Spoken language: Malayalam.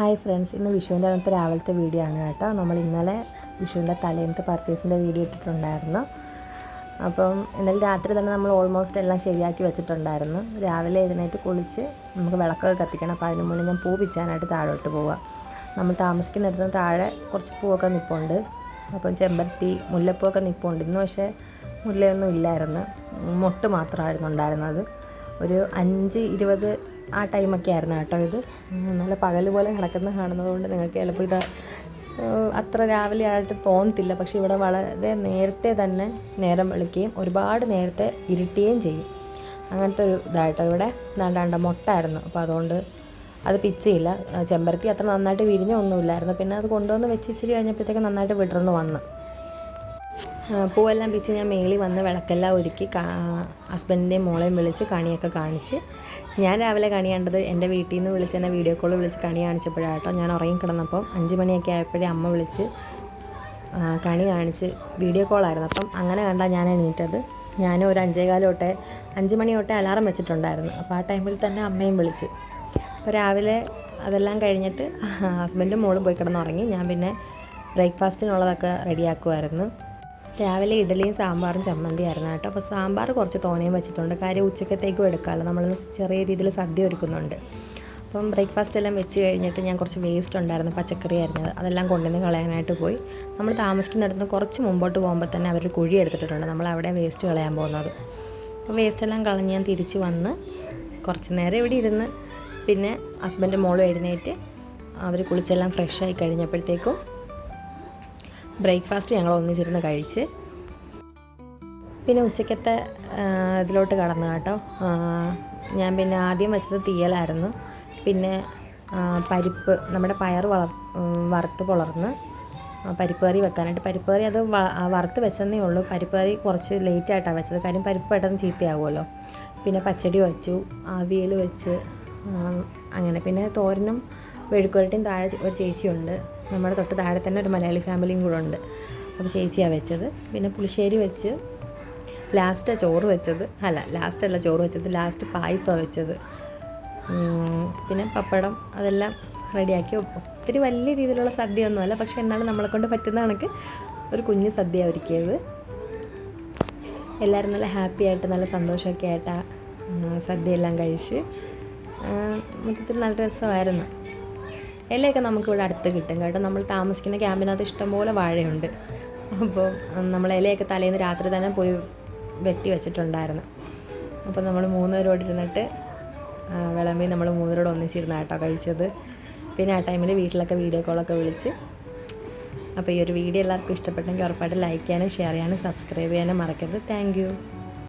ഹായ് ഫ്രണ്ട്സ് ഇന്ന് വിഷുവിന്റെ അന്നത്തെ രാവിലത്തെ വീഡിയോ ആണ് കേട്ടോ. നമ്മൾ ഇന്നലെ വിഷുവിന്റെ തലേന്നത്തെ പർച്ചേസിന്റെ വീഡിയോ ഇട്ടിട്ടുണ്ടായിരുന്നു. അപ്പം ഇന്നലെ രാത്രി തന്നെ നമ്മൾ ഓൾമോസ്റ്റ് എല്ലാം ശരിയാക്കി വെച്ചിട്ടുണ്ടായിരുന്നു. രാവിലെ എഴുന്നേറ്റ് കുളിച്ച് നമുക്ക് വിളക്കൊക്കെ കത്തിക്കണം. അപ്പോൾ അതിന് മുന്നേ ഞാൻ പൂ പിച്ചാനായിട്ട് താഴോട്ട് പോവുക നമ്മൾ താമസിക്കുന്നിടത്ത് താഴെ കുറച്ച് പൂവൊക്കെ നിൽപ്പുണ്ട് അപ്പം ചെമ്പരത്തി മുല്ലപ്പൂവൊക്കെ നിൽപ്പുണ്ട് ഇന്ന് പക്ഷേ മുല്ലയൊന്നും ഇല്ലായിരുന്നു. മൊട്ട് മാത്രമായിരുന്നു ഉണ്ടായിരുന്നത്. ഒരു അഞ്ച് ഇരുപത് ആ ടൈമൊക്കെ ആയിരുന്നു കേട്ടോ ഇത്. നല്ല പകൽ പോലെ കിടക്കുന്ന കാണുന്നതുകൊണ്ട് നിങ്ങൾക്ക് ചിലപ്പോൾ ഇത് അത്ര രാവിലെ ആയിട്ട് തോന്നത്തില്ല. പക്ഷെ ഇവിടെ വളരെ നേരത്തെ തന്നെ നേരം വിളിക്കുകയും ഒരുപാട് നേരത്തെ ഇരുട്ടുകയും ചെയ്യും. അങ്ങനത്തെ ഒരു ഇതായിട്ടോ ഇവിടെ. നാണ്ടാണ്ട മുട്ടായിരുന്നു. അപ്പോൾ അതുകൊണ്ട് അത് പിച്ചയില്ല. ചെമ്പരത്തി അത്ര നന്നായിട്ട് വിരിഞ്ഞൊന്നുമില്ലായിരുന്നു. പിന്നെ അത് കൊണ്ടുവന്ന് വെച്ച് ഇച്ചിരി കഴിഞ്ഞപ്പോഴത്തേക്ക് നന്നായിട്ട് വിടർന്ന് വന്നു. പൂവെല്ലാം പിച്ച് ഞാൻ മേളിൽ വന്ന് വിളക്കെല്ലാം ഒരുക്കി ഹസ്ബൻഡിന്റെയും മോളെയും വിളിച്ച് കണിയൊക്കെ കാണിച്ച് ഞാൻ രാവിലെ കണി കണ്ടത് എന്റെ വീട്ടിൽ നിന്ന് വിളിച്ച് എന്നെ വീഡിയോ കോൾ വിളിച്ച് കണി കാണിച്ചപ്പോഴാട്ടോ. ഞാൻ ഉറങ്ങി കിടന്നപ്പം അഞ്ച് മണിയൊക്കെ ആയപ്പോഴേ അമ്മ വിളിച്ച് കണി കാണിച്ച് വീഡിയോ കോളായിരുന്നു അപ്പം അങ്ങനെ കണ്ടാൽ ഞാൻ എണീറ്റത്. ഞാൻ ഒരു അഞ്ചേകാലം തൊട്ടേ അഞ്ച് മണി അലാറം വെച്ചിട്ടുണ്ടായിരുന്നു. അപ്പോൾ ആ ടൈമിൽ തന്നെ അമ്മയും വിളിച്ച്. അപ്പോൾ രാവിലെ അതെല്ലാം കഴിഞ്ഞിട്ട് ഹസ്ബൻഡും മോളും പോയി കിടന്നുറങ്ങി. ഞാൻ പിന്നെ ബ്രേക്ക്ഫാസ്റ്റിനുള്ളതൊക്കെ റെഡിയാക്കുമായിരുന്നു രാവിലെ ഇഡലിയും സാമ്പാറും ചമ്മന്തി ആയിരുന്നു കേട്ടോ. അപ്പോൾ സാമ്പാർ കുറച്ച് തോനെയും വെച്ചിട്ടുണ്ട്. കാര്യം ഉച്ചക്കത്തേക്കും എടുക്കാമല്ലോ. നമ്മൾ ചെറിയ രീതിയിൽ സദ്യ ഒരുക്കുന്നുണ്ട്. അപ്പം ബ്രേക്ക്ഫാസ്റ്റ് എല്ലാം വെച്ച് കഴിഞ്ഞിട്ട് ഞാൻ കുറച്ച് വേസ്റ്റ് ഉണ്ടായിരുന്നു. പച്ചക്കറി ആയിരുന്നത് അതെല്ലാം കൊണ്ടുവന്ന് കളയാനായിട്ട് പോയി. നമ്മൾ താമസിക്കുന്നിടത്ത് കുറച്ച് മുമ്പോട്ട് പോകുമ്പോൾ തന്നെ അവരൊരു കുഴി എടുത്തിട്ടുണ്ട് നമ്മൾ അവിടെ വേസ്റ്റ് കളയാൻ പോകുന്നത്. അപ്പോൾ വേസ്റ്റ് എല്ലാം കളഞ്ഞ് ഞാൻ തിരിച്ച് വന്ന് കുറച്ച് നേരം ഇവിടെ ഇരുന്ന് പിന്നെ ഹസ്ബൻഡ് മോളും എഴുന്നേറ്റ് അവർ കുളിച്ചെല്ലാം ഫ്രഷായി കഴിഞ്ഞപ്പോഴത്തേക്കും ബ്രേക്ക്ഫാസ്റ്റ് ഞങ്ങൾ ഒന്നിച്ചിരുന്ന് കഴിച്ച് പിന്നെ ഉച്ചക്കത്തെ ഇതിലോട്ട് കടന്നു കേട്ടോ. ഞാൻ പിന്നെ ആദ്യം വെച്ചത് തീയലായിരുന്നു. പിന്നെ പരിപ്പ് നമ്മുടെ പയർ വളർ വറുത്ത് പുളർന്ന് പരിപ്പ് കറി വെക്കാനായിട്ട്. പരിപ്പ് കറി അത് വറുത്ത് വെച്ചെന്നേ ഉള്ളൂ. പരിപ്പ് കറി കുറച്ച് ലേറ്റ് ആയിട്ടാണ് വെച്ചത്. കാര്യം പരിപ്പ് പെട്ടെന്ന് ചീത്തയാകുമല്ലോ പിന്നെ പച്ചടി വെച്ചു അവിയൽ വെച്ച് അങ്ങനെ. പിന്നെ തോരനും മെഴുക്കുരട്ടിയും താഴെ ഒരു ചേച്ചിയുണ്ട്. നമ്മുടെ തൊട്ട് താഴെ തന്നെ ഒരു മലയാളി ഫാമിലിയും കൂടെ ഉണ്ട്. അപ്പോൾ ചേച്ചിയാണ് വെച്ചത്. പിന്നെ പുളിശ്ശേരി വെച്ച് ലാസ്റ്റ് ചോറ് വെച്ചത്. അല്ല ലാസ്റ്റ് അല്ല ചോറ് വെച്ചത്. ലാസ്റ്റ് പായസമാണ് വെച്ചത്. പിന്നെ പപ്പടം അതെല്ലാം റെഡിയാക്കി. ഒത്തിരി വലിയ രീതിയിലുള്ള സദ്യ സദ്യയൊന്നുമല്ല. പക്ഷെ എന്നാലും നമ്മളെ കൊണ്ട് പറ്റുന്ന കണക്ക് ഒരു കുഞ്ഞ് സദ്യ ഒരുക്കിയത്. എല്ലാവരും നല്ല ഹാപ്പി ആയിട്ട് നല്ല സന്തോഷമൊക്കെ ആയിട്ട് സദ്യയെല്ലാം കഴിച്ച്. മൊത്തത്തിൽ നല്ല രസമായിരുന്നു. ഇലയൊക്കെ നമുക്കിവിടെ അടുത്ത് കിട്ടും കേട്ടോ. നമ്മൾ താമസിക്കുന്ന ക്യാമ്പിനകത്ത് ഇഷ്ടംപോലെ വാഴയുണ്ട്. അപ്പോൾ നമ്മൾ ഇലയൊക്കെ തലേന്ന് രാത്രി തന്നെ പോയി വെട്ടി വെച്ചിട്ടുണ്ടായിരുന്നു. അപ്പോൾ നമ്മൾ മൂന്നുപേരോട് ഇരുന്നിട്ട് വിളമ്പി നമ്മൾ മൂന്നുപേരോട് ഒന്നിച്ചിരുന്ന കേട്ടോ കഴിച്ചത്. പിന്നെ ആ ടൈമിൽ വീട്ടിലൊക്കെ വീഡിയോ കോളൊക്കെ വിളിച്ച്. അപ്പോൾ ഈ ഒരു വീഡിയോ എല്ലാവർക്കും ഇഷ്ടപ്പെട്ടെങ്കിൽ ഉറപ്പായിട്ട് ലൈക്ക് ചെയ്യാനും ഷെയർ ചെയ്യാനും സബ്സ്ക്രൈബ് ചെയ്യാനും മറക്കരുത്. താങ്ക്